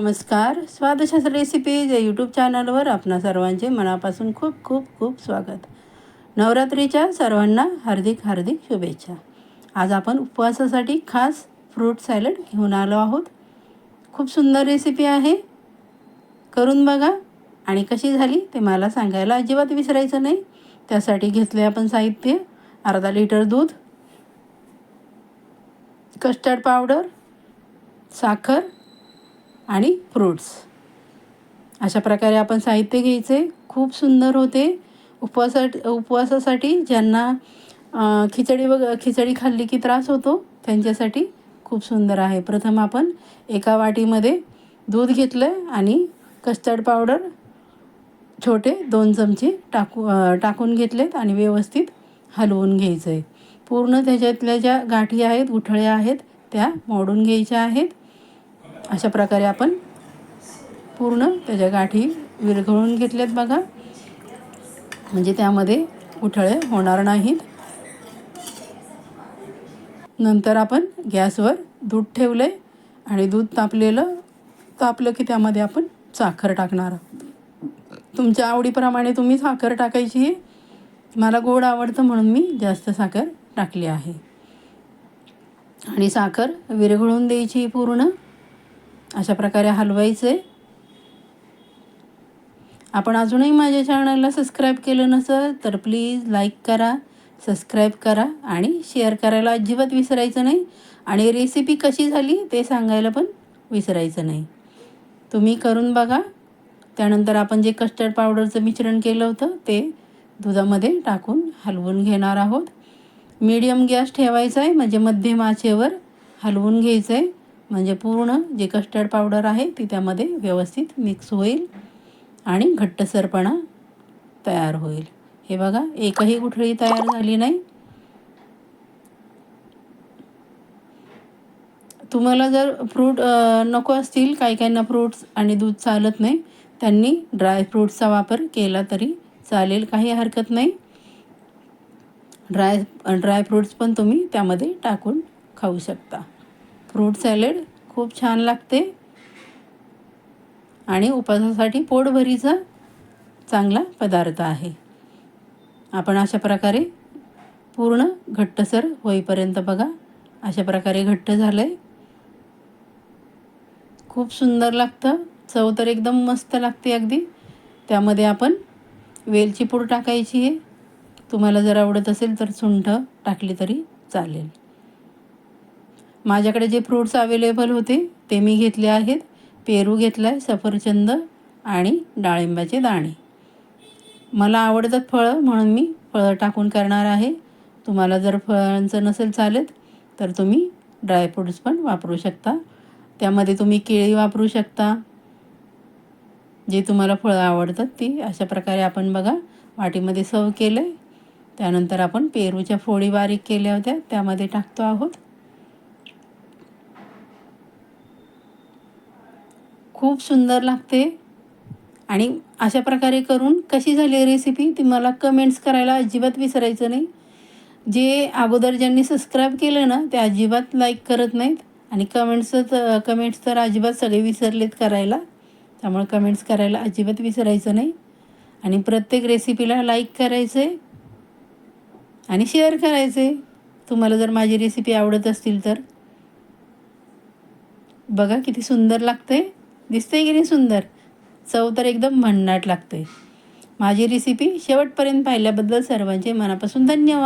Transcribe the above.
नमस्कार. स्वादशास्त्र रेसिपीज या यूट्यूब चॅनलवर आपणा सर्वांचे मनापासून खूप खूप खूप स्वागत. नवरात्रीच्या सर्वांना हार्दिक हार्दिक शुभेच्छा. आज आपण उपवासासाठी खास फ्रूट सॅलड घेऊन आलो आहोत. खूप सुंदर रेसिपी आहे. करून बघा. आणि कशी झाली ते मला सांगायला अजिबात विसरायचं नाही. त्यासाठी घेतले आपण साहित्य. अर्धा लिटर दूध. कस्टर्ड पावडर साखर. आणि फ्रूट्स अशा प्रकारे आपण साहित्य घ्यायचे. खूप सुंदर होते. उपवासा उपवासासाठी ज्यांना खिचडी वग खिचडी खाल्ली की त्रास होतो त्यांच्यासाठी खूप सुंदर आहे. प्रथम आपण एका वाटीमध्ये दूध घेतलं आणि कस्टर्ड पावडर छोटे दोन चमचे टाकू टाकून घेतलेत आणि व्यवस्थित हलवून घ्यायचं आहे पूर्ण त्याच्यातल्या ज्या गाठी आहेत गुठळ्या आहेत त्या मोडून घ्यायच्या आहेत. अशा प्रकारे आपण पूर्ण त्याच्या गाठी विरघळून घेतल्यात बघा. म्हणजे त्यामध्ये उठळे होणार नाहीत. नंतर आपण गॅसवर दूध ठेवलं आहे आणि दूध तापलेलं तापलं की त्यामध्ये आपण साखर टाकणार तुमच्या आवडीप्रमाणे तुम्ही साखर टाकायची मला गोड आवडतं म्हणून मी जास्त साखर टाकली आहे. आणि साखर विरघळून द्यायची पूर्ण. अशा प्रकारे हलवायचं. आहे आपण अजूनही माझ्या चॅनलला सबस्क्राईब केलं नसेल तर प्लीज लाईक करा सबस्क्राईब करा आणि शेअर करायला अजिबात विसरायचं नाही. आणि रेसिपी कशी झाली ते सांगायला पण विसरायचं नाही. तुम्ही करून बघा. त्यानंतर आपण जे कस्टर्ड पावडरचं मिश्रण केलं होतं ते दुधामध्ये टाकून हलवून घेणार आहोत. मीडियम गॅस ठेवायचा आहे म्हणजे मध्यम आचेवर हलवून घ्यायचं आहे म्हणजे पूर्ण जे कस्टर्ड पावडर आहे ती त्यामध्ये व्यवस्थित मिक्स होईल आणि घट्टसरपणा तयार होईल. हे बघा एकही गुठळी तयार झाली नाही. तुम्हाला जर फ्रूट नको असतील काही काहींना फ्रूट्स आणि दूध चालत नाही त्यांनी ड्राय फ्रूट्सचा वापर केला तरी चालेल काही हरकत नाही. ड्राय ड्राय फ्रूट्स पण तुम्ही त्यामध्ये टाकून खाऊ शकता. फ्रूट सॅलेड खूप छान लागते. आणि उपासासाठी पोटभरीचा चांगला पदार्थ आहे. आपण अशा प्रकारे पूर्ण घट्टसर होईपर्यंत बघा अशा प्रकारे घट्ट झालं आहे खूप सुंदर लागतं. चव तर एकदम मस्त लागते अगदी. त्यामध्ये आपण वेलची पूड टाकायची आहे. तुम्हाला जर आवडत असेल तर सुंठ टाकली तरी चालेल. माझ्याकडे जे फ्रूट्स अवेलेबल होते ते मी घेतले आहेत. पेरू घेतला आहे सफरचंद आणि डाळिंबाचे दाणे. मला आवडतात फळं म्हणून मी फळं टाकून करणार आहे. तुम्हाला जर फळांचं नसेल चालत तर तुम्ही ड्रायफ्रूट्स पण वापरू शकता. त्यामध्ये तुम्ही केळी वापरू शकता. जे तुम्हाला फळं आवडतात ती अशा प्रकारे आपण बघा वाटीमध्ये सर्व केलं आहे त्यानंतर आपण पेरूच्या फोडी बारीक केल्या होत्या त्यामध्ये टाकतो आहोत. खूप सुंदर लागते. आणि अशा प्रकारे करून कशी झाली रेसिपी ती मला कमेंट्स करायला अजिबात विसरायचं नाही. जे अगोदर ज्यांनी सबस्क्राईब केलं ना ते अजिबात लाईक करत नाहीत. आणि कमेंट्स कमेंट्स तर अजिबात सगळे विसरलेत करायला. त्यामुळे कमेंट्स करायला अजिबात विसरायचं नाही. आणि प्रत्येक रेसिपीला लाईक करायचं. आहे आणि शेअर करायचं. आहे तुम्हाला जर माझी रेसिपी आवडत असतील तर. बघा किती सुंदर लागते. दिसते की नाही सुंदर? चव तर एकदम भन्नाट लागते माझी रेसिपी शेवटपर्यंत पाहिल्याबद्दल सर्वांचे मनापासून धन्यवाद.